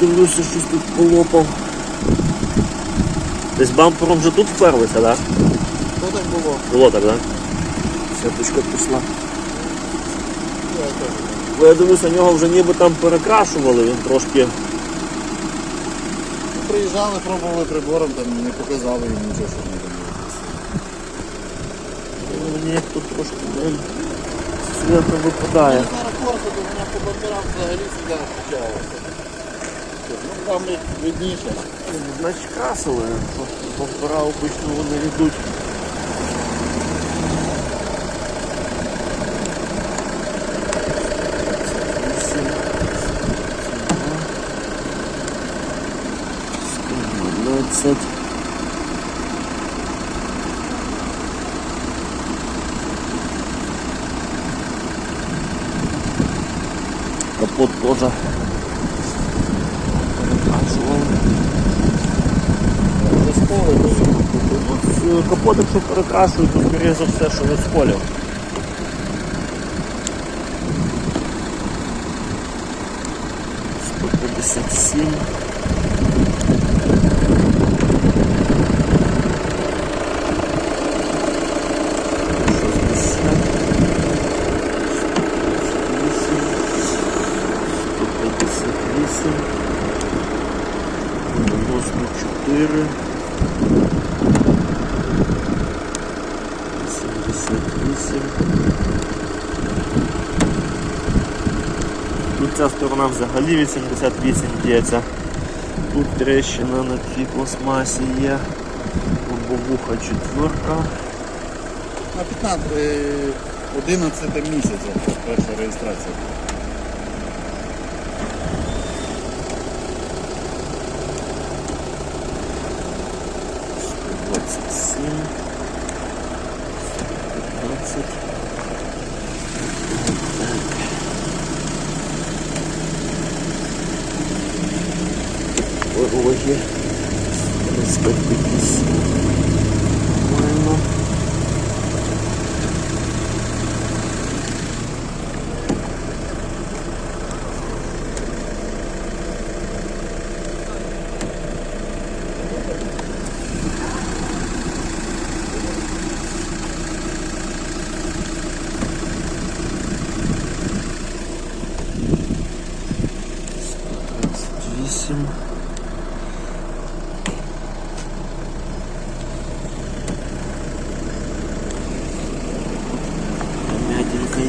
дивлюся, щось тут полопав. Десь бампером вже тут вперлися, так? Да? Що так було? Було так, так? Да? Сеточка пішла. Бо я дивлюся, нього вже ніби там перекрашували, він трошки. Приїжджали, пробували прибором, там не показали їм нічого, що не домовилися. ну, Мені тут трошки свято випадає. Зараз корпусу, у мене по бамперам взагалі сюди включалося. Ну, там їх видніше. Значить красили, бампера обично вони йдуть. Дванадцять. Капот тоже перекрашували. Вже споли були. От, е, Якщо то все, що від сколів. Сторона взагалі 88 б'ється. Тут трещина на цій пластмасі є. Лобовуха четверка. На 15, е, 11 місяця перша реєстрація. Двадцять сім.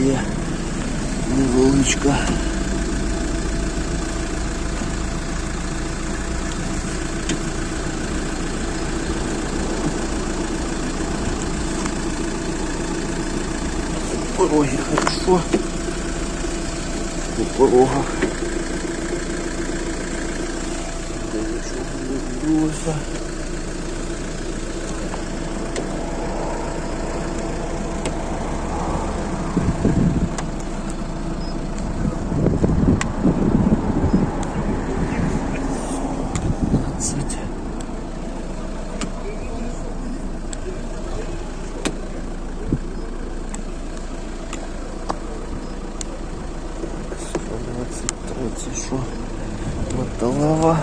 є невеличка. Пороги хорошо. По порогах. Де нічого не відбулося. двадцять тридцять, що металева.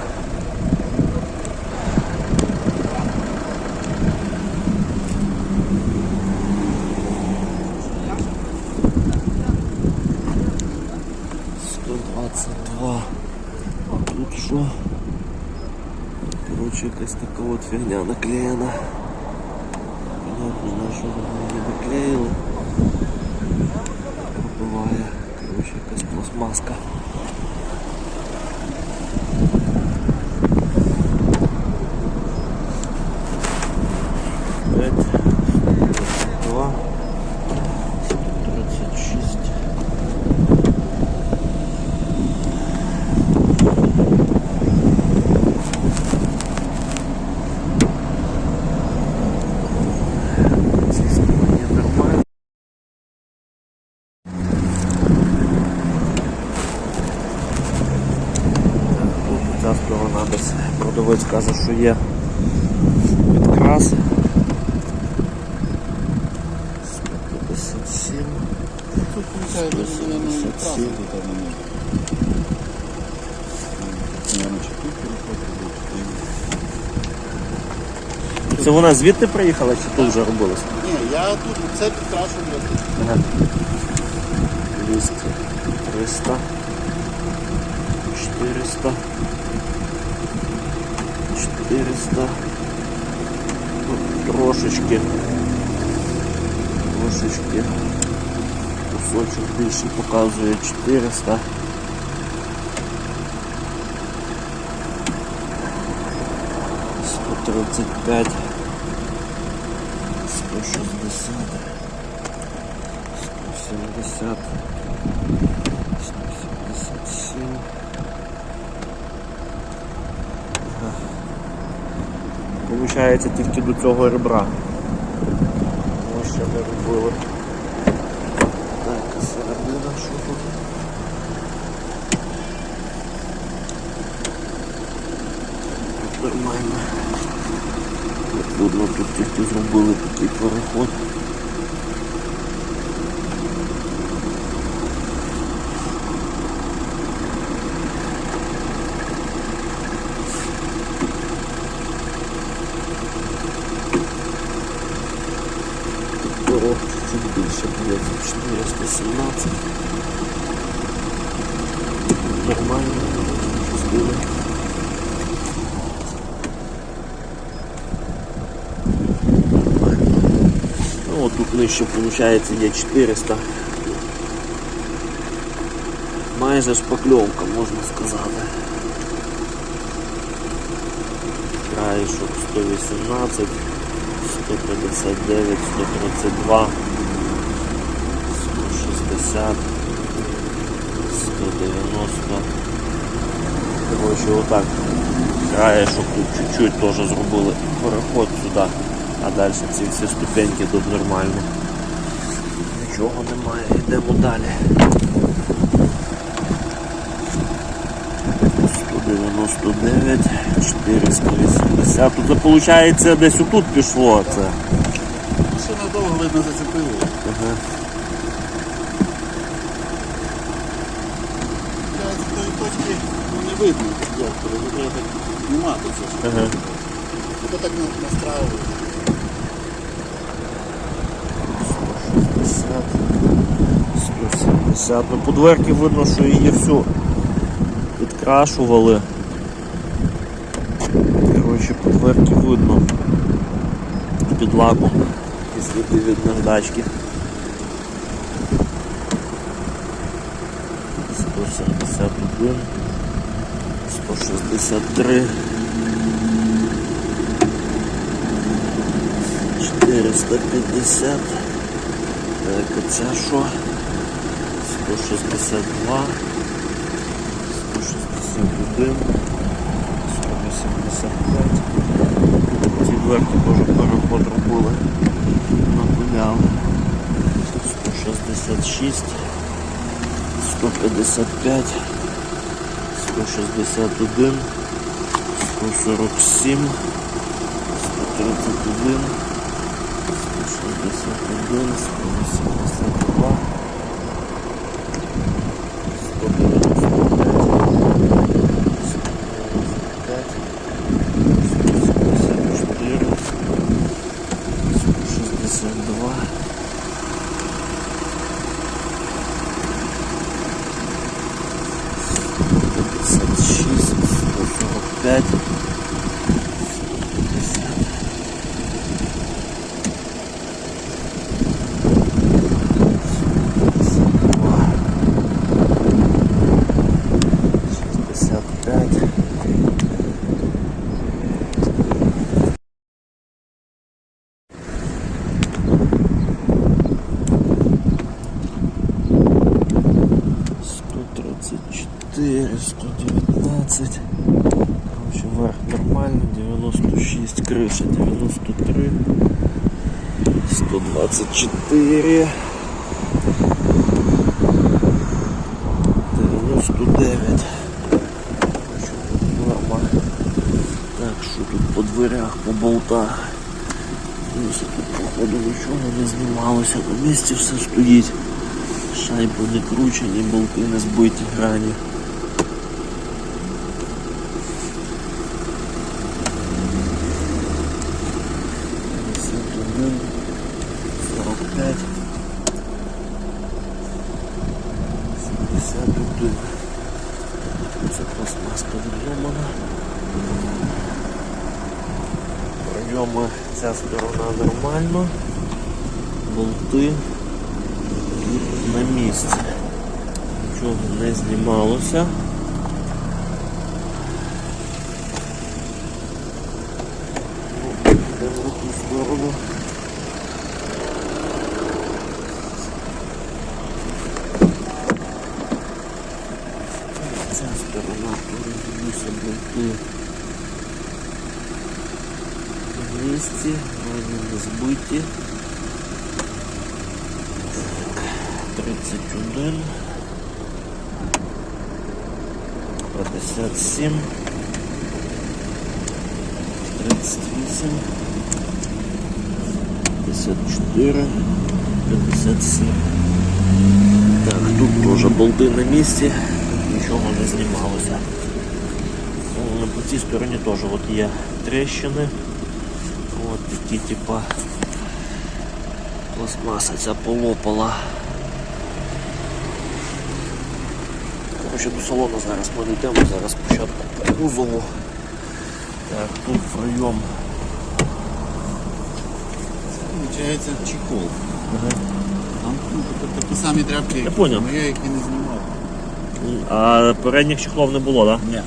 Сто двадцять два. Тут що? Короче, якась така от фігня наклеєна. Понятно, на що вони її наклеїли. Пробиває. Короче, якась пластмаска. вона звідти приїхала чи тут вже робилась? Ні, я тут це підкрашую. Ага. 200, 300, 400, 400, ну, трошечки, трошечки, кусочок більше показує 400. Сто тридцять п'ять, Сто шістдесят. 170, 177. Ага. Получається тільки до цього ребра. Ось ще не робили. Так, середина що? Тут нормально. От тут зробили такий переход. Дорог чуть більше б'ється 417. Нормально, щось буде. Нормально. От виходить є 400. Майже шпакльовка, можна сказати. Краєшок 118. 159, 132, 160, 190. Коротше, отак. Краєшок тут чуть-чуть теж зробили переход сюди, а далі ці всі ступеньки тут нормально. Нічого немає, йдемо далі. 199, 480. Тут виходить десь отут пішло це. Ще надовго видно зацепили. Ага. Я з тої точки ну, не видно, як треба знімати це. Ага. Тобто так на- настраювати. 160, 170. Ну, по дверки видно, що її всю підкрашували. Коротше, по дверки видно під лаком і сліди від наждачки. 171, 163, 450. Так, це що? 162, 161, 185. Ці дверки теж переход робили. Напиляли. 166, 155, 161, 147, 131. 161, 182, 93, 124. 99. Норма. Так, що тут по дверях, по болтах. Дивіться, тут походу нічого не знімалося, на місці все стоїть. Шайби не кручені, болти не збиті грані. Пройоми ця сторона нормально. Болти тут на місці. Нічого не знімалося. Ну, йдемо в ту сторону. Ця сторона передивлюся болти на місці, вони не збиті. Так, 31, 57, 38, 54, 57. Так, тут теж болти на місці, нічого не знімалося. О, По цій стороні теж от є тріщини. От такі типа пластмаса ця полопала. Короче, до салону зараз ми йдемо, зараз спочатку по кузову. Так, тут пройом. Получається чехол. Там ну, тобто такі самі тряпки, Я поняв. але я їх і не знімав. А передніх чехлов не було, так? Ні. Да?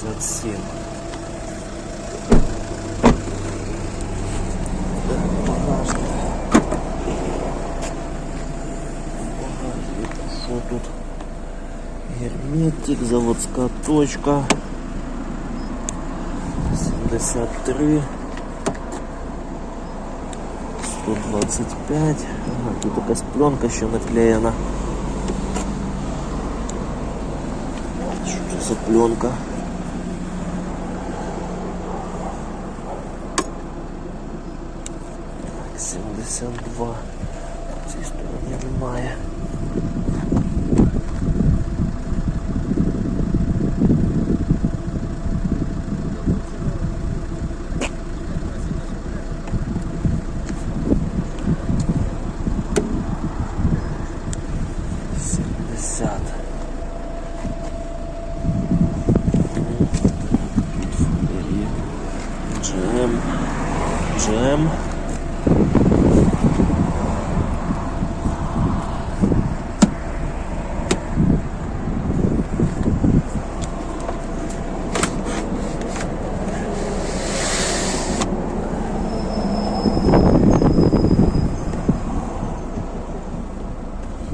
57. Багажник. Багажник. Що тут? Герметик, заводська точка. 73. 125. Ага, тут якась пленка ще наклеєна. Що це за пленка? Так, 72. В цій стороні немає. Джем.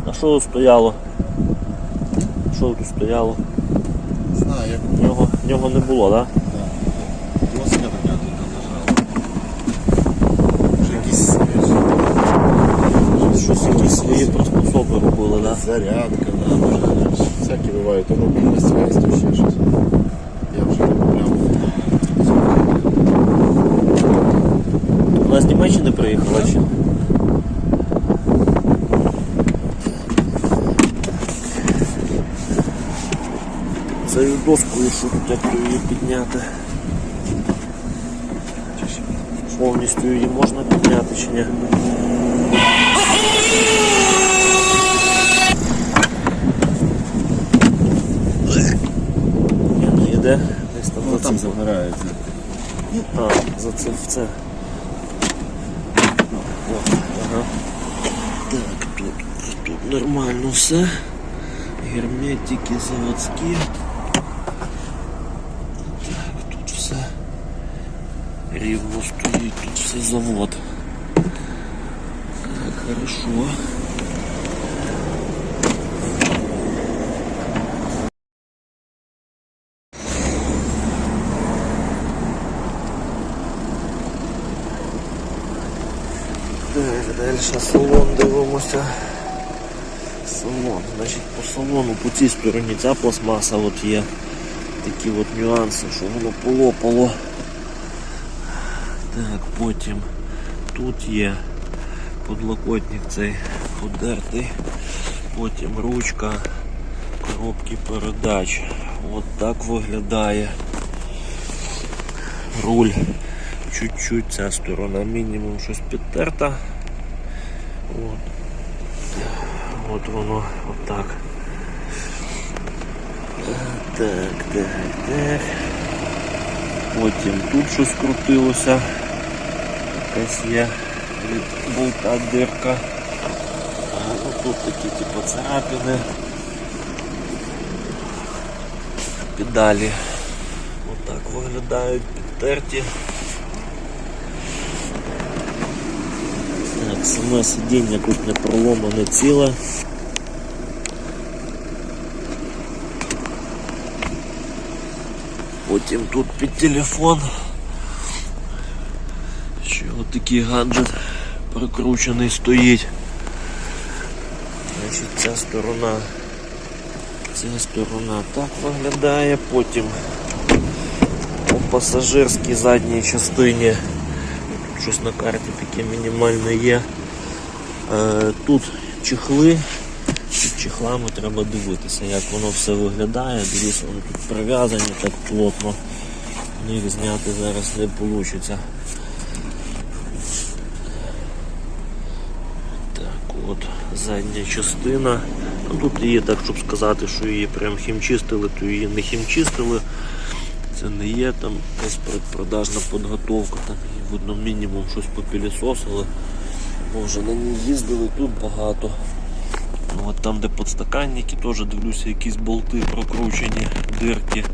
А що тут стояло? Що тут стояло? Не знаю, як В нього, в нього не було, так? Да? зарядка, да, може, всякі бувають, то мобільність связь, то ще щось. Я вже не купляв. Вона з Німеччини приїхала чи? Цією доскою, що тут як то її підняти. Повністю її можна підняти чи ні? Ні, там Ну за там цим. загорається. А, за це в це. Ага. Так, тут, тут нормально все. Герметики заводські. Так, тут все рівно стоїть, тут все завод. Так, хорошо. Так, салон дивимося. Салон. Значить, по салону по цій стороні ця пластмаса от є такі от нюанси, що воно полопало. Так, потім тут є подлокотник цей подертий, потім ручка коробки передач. От так виглядає. Руль чуть-чуть ця сторона мінімум щось підтерта. От. От воно отак. Так, так, так. Потім тут щось крутилося. Якась є від болта дирка. А, ну, тут такі типу царапини. Педалі. Отак виглядають підтерті. Так, саме сидіння тут не проломане ціле. Потім тут під телефон. Ще отакий гаджет прикручений стоїть. Значить, ця сторона. Ця сторона так виглядає, потім по пасажирській задній частині. Тут щось на карті таке мінімальне є. Е, Тут чехли. Чехлами треба дивитися, як воно все виглядає. Дивіться, вони тут прив'язані так плотно. Їх зняти зараз не вийде. Так, от задня частина. Ну, тут її так, щоб сказати, що її прям хімчистили, то її не хімчистили. Це не є там якась предпродажна підготовка, там її видно мінімум щось попілісосили. Може на ній їздили тут багато. Ну, от там, де подстаканники, теж дивлюся, якісь болти прокручені, дирки.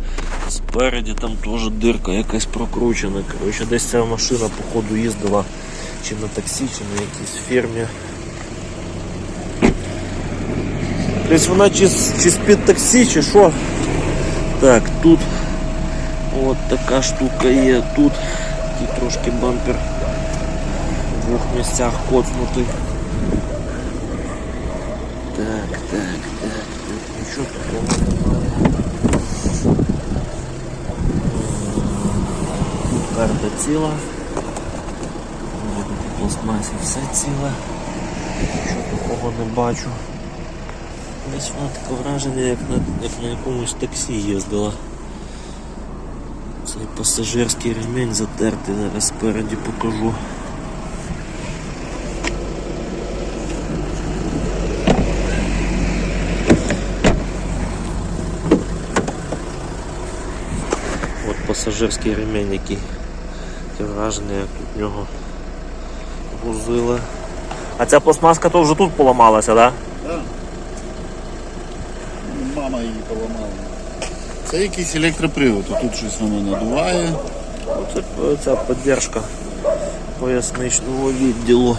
Спереді там теж дирка якась прокручена. Коротше, десь ця машина, походу, їздила чи на таксі, чи на якійсь фірмі. Тобто вона чи, чи з-під таксі, чи що? Так, тут от така штука є, тут такий трошки бампер двох місцях коцнутий. Так, так, так, тут нічого такого немає. Карта ціла. Вроде пластмасі все ціле. Нічого такого не бачу. Десь вона таке враження, як на, як на якомусь таксі їздила. Цей пасажирський ремінь затертий, зараз спереді покажу. От пасажирський ремінь, який таке враження, як тут нього грузили. А ця пластмаска то вже тут поламалася, так? Да? Да. Ну, Мама її поламала. Це якийсь електропривод, тут щось воно надуває. Оце ця підтримка поясничного відділу.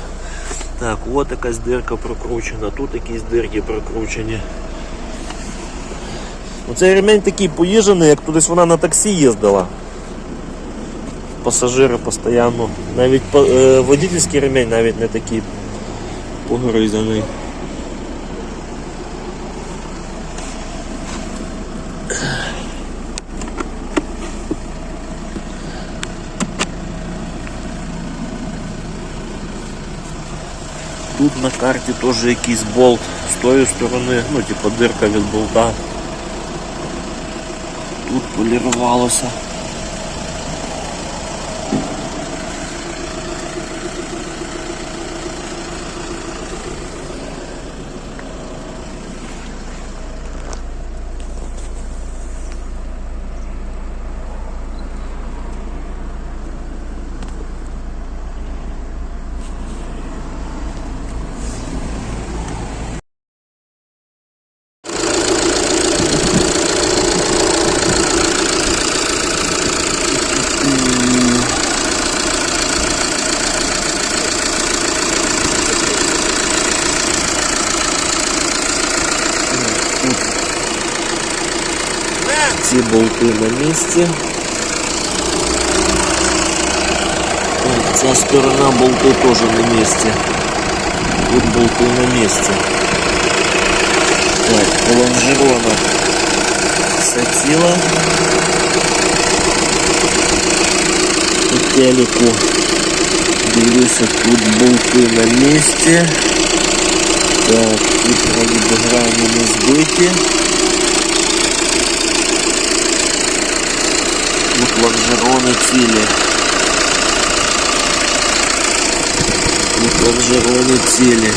Так, от якась дирка прокручена, тут якісь дирки прокручені. Оцей ремень такий поїжений, як кудись вона на таксі їздила. Пасажири постійно. Навіть е, водительський ремень навіть не такий погризаний. Тут на карті теж якийсь болт з тої сторони, ну типу дирка від болта. Тут полірувалося. на місці. Так, Ця сторона болти теж на місці. Тут болти на місці. Так, по лонжеронах все ціло. По телеку дивлюся, тут болти на місці. Так, тут вроді би грані не збиті. Тут лонжероны цілі. Тут лонжероны цілі.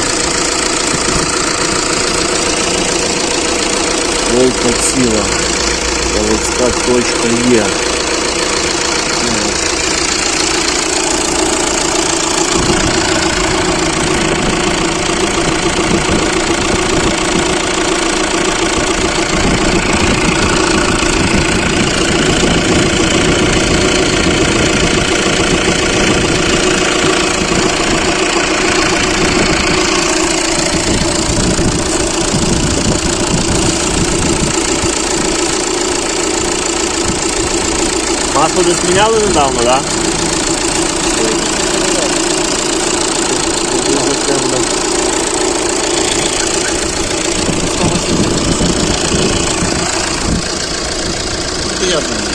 Волка ціла. Волоцька точка є. Масло зміняли міняли недавно, так? Дуже темно. Це я знаю.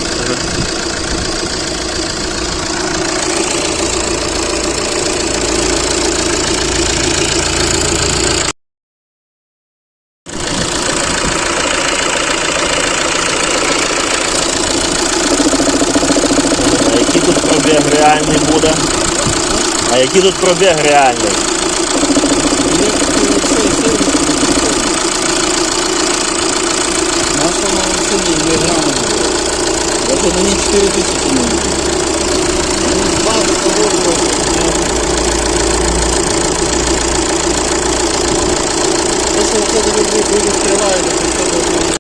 А який тут пробіг реальний буде? А який тут пробіг реальний? На машині не грамотно. Зато на ній 4 тисячі не Мені з бази погодилося. Те, що оце дуже дуже відкриває, то це дуже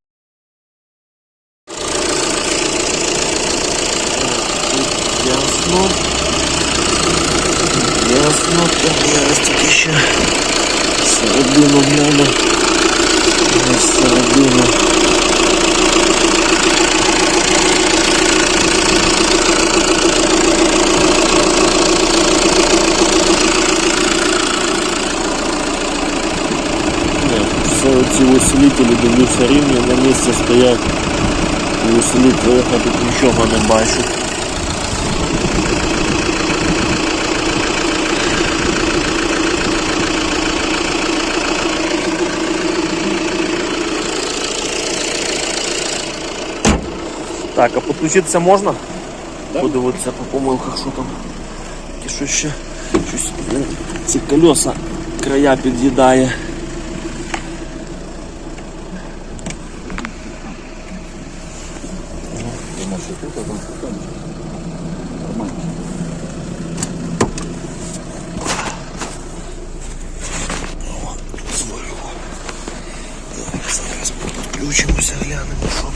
Ясно. Ясно, так зараз тільки ще середину гляну. Ось середину. Ні, Все ці усилителі дивлюся рівні на місці стоять. І усилителя я тут нічого не бачу. Так, а підключитися можна? Да. Подивитися по помилках, що там. Що ще? Щось ці колеса края під'їдає. Думаю, що тут, а там спокійно. Нормально. Зварило. Так, зараз підключимося, глянемо, що